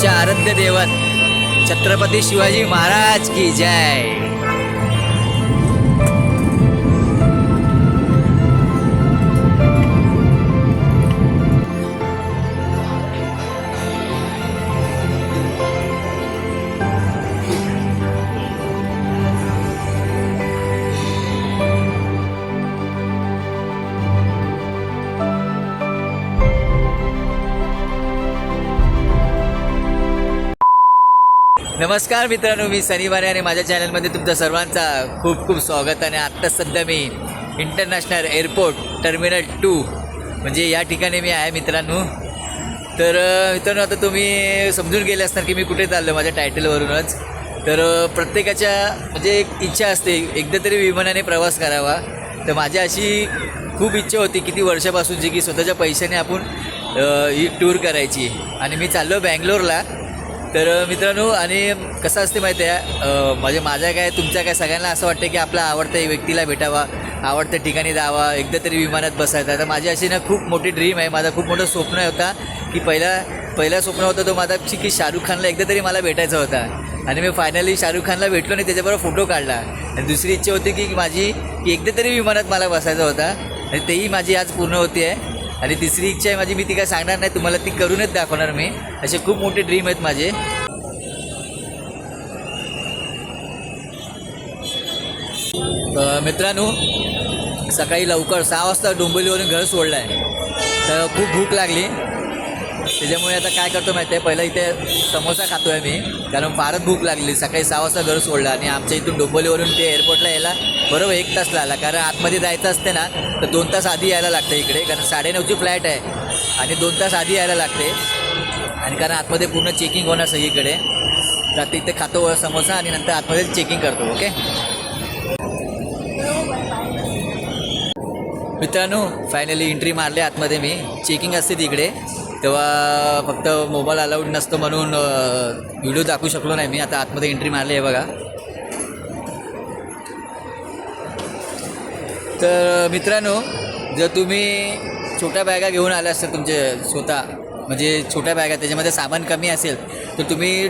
आमच्या आराध्य देवत. छत्रपती शिवाजी महाराज की जय. नमस्कार मित्रांनो मी शनिवारी आणि माझ्या चॅनलमध्ये तुमचं सर्वांचा खूप खूप स्वागत आणि आत्ता सध्या मी इंटरनॅशनल एअरपोर्ट टर्मिनल टू म्हणजे या ठिकाणी मी आहे मित्रांनो. तर मित्रांनो आता तुम्ही समजून गेले असणार की मी कुठे चाललो माझ्या टायटलवरूनच. तर प्रत्येकाच्या म्हणजे एक इच्छा असते एकदा तरी विमानाने प्रवास करावा. तर माझी अशी खूप इच्छा होती किती वर्षापासूनची की स्वतःच्या पैशाने आपण ही टूर करायची. आणि मी चाललो बँगलोरला. तर मित्रांनो आणि कसं असते माहिती आहे म्हणजे माझ्या काय तुमच्या काय सगळ्यांना असं वाटतं की आपला आवडत्या व्यक्तीला भेटावा आवडत्या ठिकाणी जावा एकदा तरी विमानात बसायचा. तर माझी अशी ना खूप मोठी ड्रीम आहे माझा खूप मोठं स्वप्न होता की पहिला पहिला स्वप्न होता तो माझा की शाहरुख खानला एकदा तरी मला भेटायचा होता. आणि मी फायनली शाहरुख खानला भेटलो आणि त्याच्याबरोबर फोटो काढला. आणि दुसरी इच्छा होती की माझी की एकदा तरी विमानात मला बसायचा होता. आणि तेही माझी आज पूर्ण होती आहे. आणि तिसरी इच्छा आहे माझी मी ती काय सांगणार नाही तुम्हाला ती करूनच दाखवणार मी. असे खूप मोठे ड्रीम आहेत माझे. मित्रांनो सकाळी लवकर सहा वाजता डोंबिवलीवरून घर सोडलं आहे तर खूप भूक लागली. त्याच्यामुळे आता काय करतो माहिती आहे? पहिलं इथे समोसा खातो आहे मी. कारण फारच भूक लागली. सकाळी सहा वाजता घर सोडलं आणि आमच्या इथून डोंबिवलीवरून ते एअरपोर्टला यायला बरोबर एक तास लागला. कारण आतमध्ये जायचं असते ना तर दोन तास आधी यायला लागते इकडे. कारण साडेनऊची फ्लाईट आहे आणि दोन तास आधी यायला लागते. आणि कारण आतमध्ये पूर्ण चेकिंग होणार सगळीकडे. तर तिथे खातो समोसा आणि नंतर आतमध्ये चेकिंग करतो ओके? मित्रांनो फायनली एंट्री मारली आतमध्ये मी. चेकिंग असते तिकडे. तेव्हा फक्त मोबाईल अलाउड नसतो म्हणून व्हिडिओ दाखवू शकलो नाही मी. आता आतमध्ये एंट्री मारली आहे बघा. तर मित्रांनो जर तुम्ही छोट्या बॅगा घेऊन आल्या असतात तुमचे स्वतः म्हणजे छोट्या बॅगा त्याच्यामध्ये सामान कमी असेल तर तुम्ही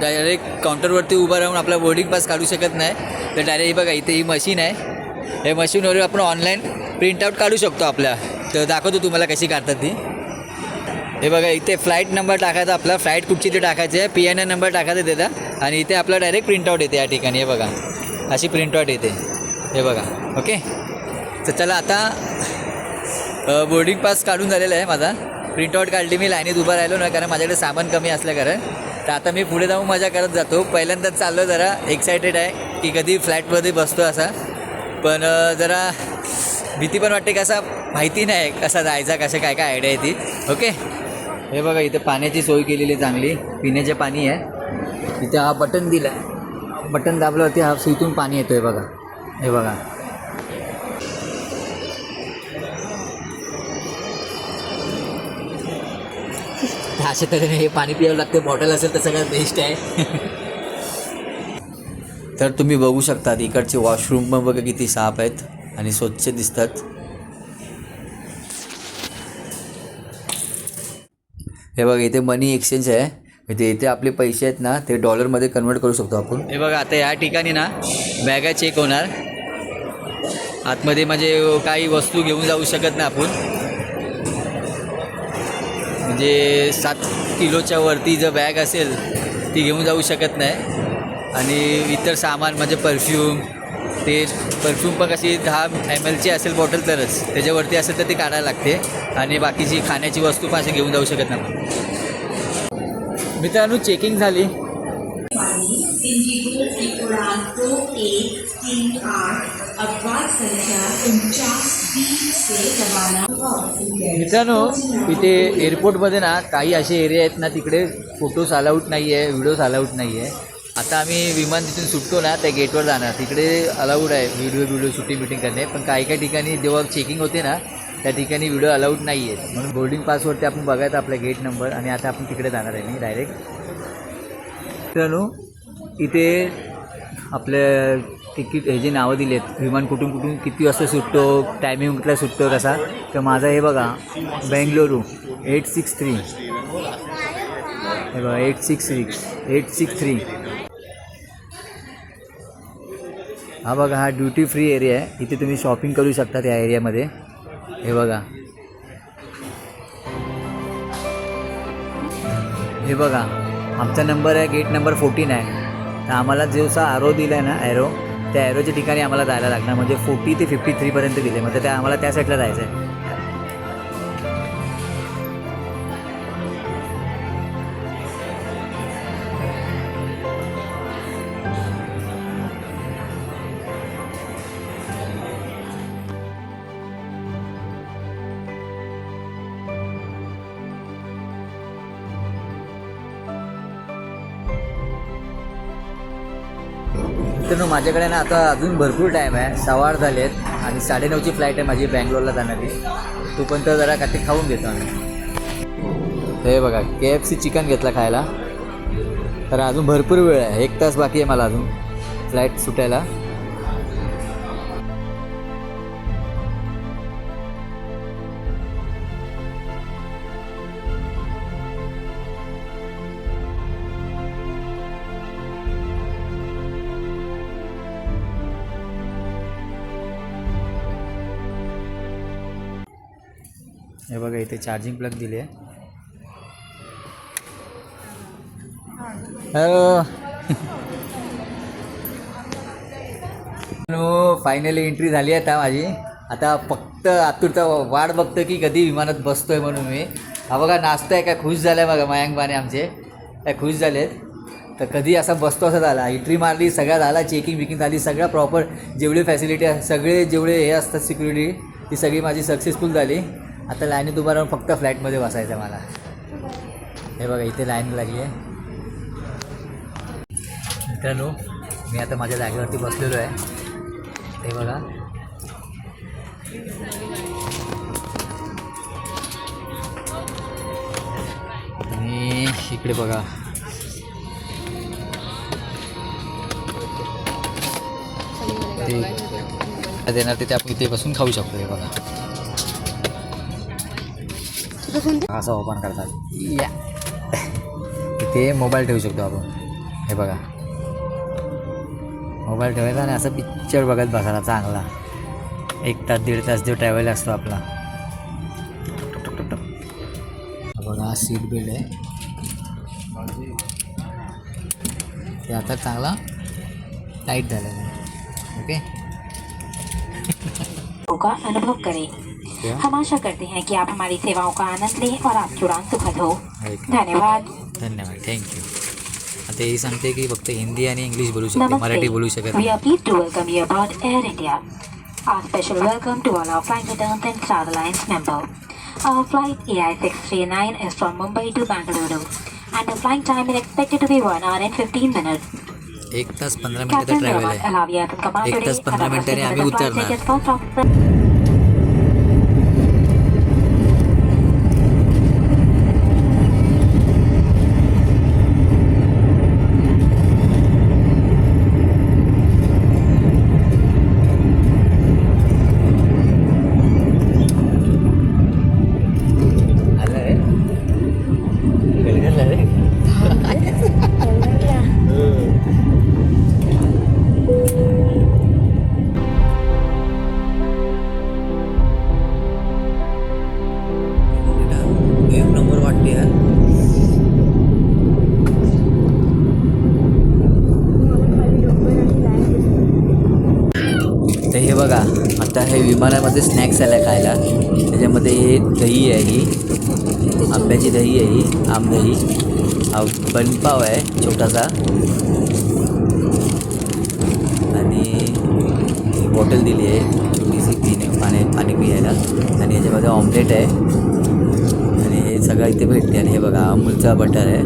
डायरेक्ट काउंटरवरती उभं राहून आपला बोर्डिंग पास काढू शकत नाही. तर डायरेक्ट बघा इथे ही मशीन आहे. या मशीनवर आपण ऑनलाईन प्रिंटआउट काढू शकतो आपल्या. तर दाखवतो तुम्हाला कशी काढतात ती. हे बघा इथे फ्लाईट नंबर टाकायचा आपला. फ्लाईट कुठची ते टाकायची आहे. पी एन एन नंबर टाकायचा त्याचा. आणि इथे आपला डायरेक्ट प्रिंटआउट येते या ठिकाणी. हे बघा. अशी प्रिंटआउट येते. हे बघा. ओके तर चला आता बोर्डिंग पास काढून झालेला आहे माझा. प्रिंटआउट काढली मी लाईनीत उभा राहिलो ना कारण माझ्याकडे सामान कमी असल्या कारण तर आता मी पुढे जाऊन मजा करत जातो. पहिल्यांदाच चाललो जरा एक्सायटेड आहे की कधी फ्लॅटमध्ये बसतो असा. पण जरा भीती पण वाटते कसा माहिती नाही कसा जायचा कसं काय काय आयडिया आहे ती. ओके हे बघा इथे पाण्याची सोय केलेली आहे चांगली. पिण्याचे पाणी आहे. इथे हा बटन दिला बटन दाबलं होते हा इथून पाणी येतो आहे बघा. हे बघा. अशा तऱ्हेने हे पाणी प्यावं लागते बॉटल असेल तर सगळ्यात बेस्ट आहे. तर तुम्ही बघू शकता इकडचे वॉशरूम पण बघा किती साफ आहेत आणि स्वच्छ दिसतात. हे बघा इथे मनी एक्सचेंज आहे. इथे इथे आपले पैसे आहेत ना ते डॉलरमध्ये कन्वर्ट करू शकतो आपण. हे बघा आता या ठिकाणी ना बॅगा चेक होणार. आतमध्ये म्हणजे काही वस्तू घेऊन जाऊ शकत नाही आपण. म्हणजे सात किलोच्या वरती जर बॅग असेल ती घेऊन जाऊ शकत नाही. आणि इतर सामान म्हणजे परफ्यूम ते परफ्यूम पण कशी दहा एम एलची असेल बॉटल तरच. त्याच्यावरती असेल तर ती काढायला लागते. आणि बाकीची खाण्याची वस्तू पण अशी घेऊन जाऊ शकत नाही. मित्रांनो चेकिंग झाली. आठ अपवाद संख्या मित्रांनो इथे एअरपोर्टमध्ये ना काही असे एरिया आहेत ना तिकडे फोटोज अलाउड नाही आहे व्हिडिओज अलाउड नाही आहे आता आम्ही विमान तिथून सुटतो ना त्या गेटवर जाणार. तिकडे अलाउड आहे व्हिडिओ व्हिडिओ सुटी मिटिंग करणे. पण काही काही ठिकाणी जेव्हा चेकिंग होते ना त्या ठिकाणी व्हिडिओ अलाउड नाही आहेत म्हणून बोर्डिंग पासवरती आपण बघायचं आपला गेट नंबर आणि आता आपण तिकडे जाणार आहे मी डायरेक्ट मित्रांनो इथे आपल्या तिकीट हे जे नावं दिली आहेत विमान कुठून कुठून किती वाजता सुटतो टायमिंग कुठला सुटतो कसा? तर माझा हे बघा बेंगलोरू एट सिक्स थ्री हे बघा eight six six eight six three हा बघा हा ड्युटी फ्री एरिया आहे. इथे तुम्ही शॉपिंग करू शकता त्या एरियामध्ये हे बघा. हे बघा आमचा नंबर आहे गेट नंबर फोर्टीन आहे. तर आम्हाला जसा आरो दिला आहे ना ॲरो त्या ॲरोच्या ठिकाणी आम्हाला जायला लागणार. म्हणजे फोर्टी ते फिफ्टी थ्रीपर्यंत दिले. म्हणजे त्या आम्हाला त्या साईडला जायचं आहे मित्रांनो माझ्याकडे ना आता अजून भरपूर टाईम आहे. सवार झाले आहेत आणि साडेनऊची फ्लाईट आहे माझी बँगलोरला जाणारी. तोपर्यंत जरा काहीतरी खाऊन घेतो आम्ही. हे बघा के एफ सी चिकन घेतला खायला. तर अजून भरपूर वेळ आहे. एक तास बाकी आहे मला अजून. फ्लाईट सुटायला. हे बघा इथे चार्जिंग प्लग दिले हॅलो हॅलो फायनली एंट्री झाली आता माझी. आता फक्त आतुरता वाट बघतो की कधी विमानात बसतोय म्हणून मी. हा बघा नाचतोय काय खुश झालाय बघा मयांक बाने आमचे. काय खुश झालेत. तर कधी असा बसतो असं झाला. एंट्री मारली सगळा झाला चेकिंग बिकिंग झाली सगळं प्रॉपर जेवढे फॅसिलिटी आहे सगळे जेवढे हे असतात सिक्युरिटी ती सगळी माझी सक्सेसफुल झाली. आता लाईनीत उभा राहून फक्त फ्लॅटमध्ये बसायचं आहे मला हे बघा इथे लाईन लागली आहे मित्रांनो मी आता माझ्या जागेवरती बसलेलो आहे हे बघा आणि इकडे बघा ते देणार तिथे आपण इथे बसून खाऊ शकतो हे बघा असं ओपन करतात. या. इथे मोबाईल ठेवू शकतो आपण? हे बघा. मोबाईल ठेवायचा आणि असं पिक्चर बघत बसायला चांगला. एक तास दीड तास जो ट्रॅव्हल असतो आपला. हा बघा सीट बेल्ट आहे. ते आता चांगला टाईट झालेला आहे. ओके का? अनुभव करें क्या? हम आशा करते हैं कि आप हमारी सेवाओं का आनंद लें और आपकी उड़ान सुखद हो. धन्यवाद धन्यवाद थँक्यू आता हे सांगते की फक्त हिंदी आणि इंग्लिश बोलू शकते मराठी बोलू शकत We नाही are pleased to welcome you aboard Air India. Our special welcome to all our flight attendants and Star Alliance member. Our flight AI639 is from Mumbai to Bangalore and the flying time is expected to be 1 hour and 15 minutes. एक तास पंधरा मिनिटाचा travel आहे एक तास पंधरा मिनिटांनी आम्ही उतरणार. बघा आता हे विमानामध्ये स्नॅक्स आल्या खायला. त्याच्यामध्ये हे दही आहे ही. आंब्याची दही आहे ही आमदही बनपाव आहे छोटासा. आणि बॉटल दिली आहे छोटीशी पिणे पाणी पाणी पियायला. आणि याच्यामध्ये ऑमलेट आहे. आणि हे सगळं इथे भेटते. आणि हे बघा अमूलचा बटर आहे.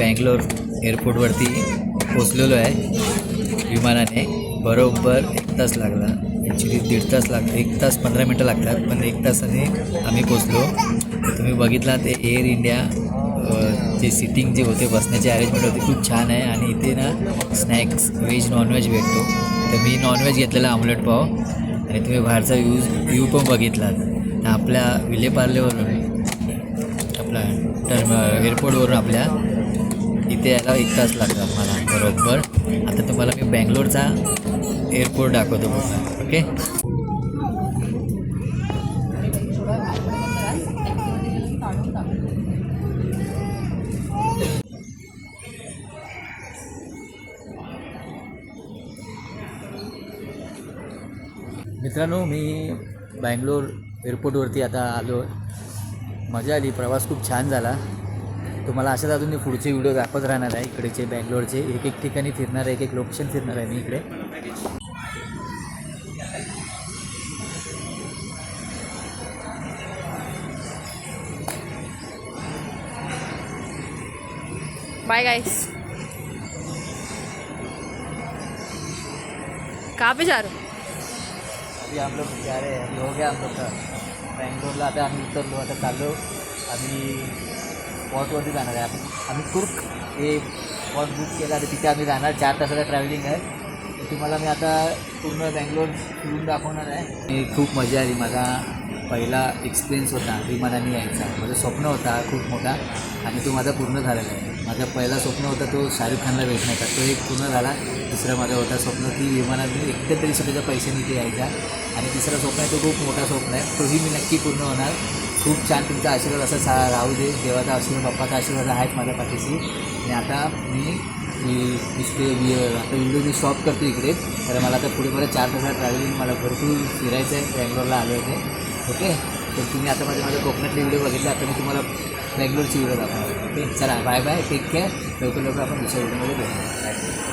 बँगलोर एअरपोर्टवरती पोचलेलो आहे. विमानाने बरोबर एक तास लागला. ॲक्च्युली दीड तास लाग एक तास पंधरा मिनटं लागतात पण एक तासाने आम्ही पोचलो तुम्ही बघितला ते एअर इंडिया जे सिटिंग जे होते बसण्याचे अरेंजमेंट होते खूप छान आहे. आणि इथे ना स्नॅक्स व्हेज नॉनव्हेज भेटतो. तर मी नॉनव्हेज घेतलेला आमलेट पाव. आणि तुम्ही बाहेरचा व्ह्यूज व्ह्यू पण बघितलात. आपल्या विलेपार्लेवरून आपला टर्म एअरपोर्टवरून आपल्या इथे यायला एक तास लागतात मला बरोबर. आता तुम्हाला मी बँगलोरचा एअरपोर्ट दाखवतो बघा ओके? मित्रांनो मी बँगलोर एअरपोर्टवरती आता आलो. मजा आली प्रवास खूप छान झाला. तुम्हाला अशाच अजून मी पुढचे व्हिडिओ दाखवत राहणार आहे. इकडेचे बँगलोरचे एक एक ठिकाणी फिरणार आहे एक एक लोकेशन फिरणार आहे मी इकडे. बाय गाइस कहाँ पे जा रहे हो? अभी हम लोग जा रहे हैं अभी हो गया हम लोग का। बँगलोरला आता आम्ही उतरलो आता चाललो आम्ही स्पॉटवरती जाणार आहे. आपण आम्ही कुर्क हे स्पॉट बुक केला तर तिथे आम्ही जाणार. चार तासाचं ट्रॅव्हलिंग आहे. तर तुम्हाला मी आता पूर्ण बँगलोर फिरून दाखवणार आहे. मी खूप मजा आली. माझा पहिला एक्सपिरियन्स होता. विमानाने यायचा. माझं स्वप्न होता. खूप मोठा. आणि तो माझा पूर्ण झालेला आहे. माझा पहिला स्वप्न होता तो शाहरुख खानला भेटण्याचा. तो एक पूर्ण झाला. दुसरा माझा होता स्वप्न की विमानाने एकदा तरी स्वतःच्या पैशाने ते यायचा. आणि तिसरा स्वप्न आहे तो खूप मोठा स्वप्न आहे. तोही मी नक्की पूर्ण होणार. खूप छान तुमचा आशीर्वाद असा सा राहू दे. देवाचा आशीर्वाद बाप्पाचा आशीर्वाद आहेत माझ्या पाठीशी. आणि आता मी आता विंडो मी स्टॉप करतो इकडे. तर मला आता पुढे मला चार तासात ट्रॅव्हलिंग मला भरपूर फिरायचं आहे. बँगलोरला आले होते ओके तर तुम्ही आता माझे माझ्या कोकणातले व्हिडिओ बघितले आता मी तुम्हाला बँगलोरची व्हिडिओ दाखवणार. ओके चला बाय बाय टेक केअर लवकर लवकर आपण दुसऱ्या व्हिडिओमध्ये भेटू. बाय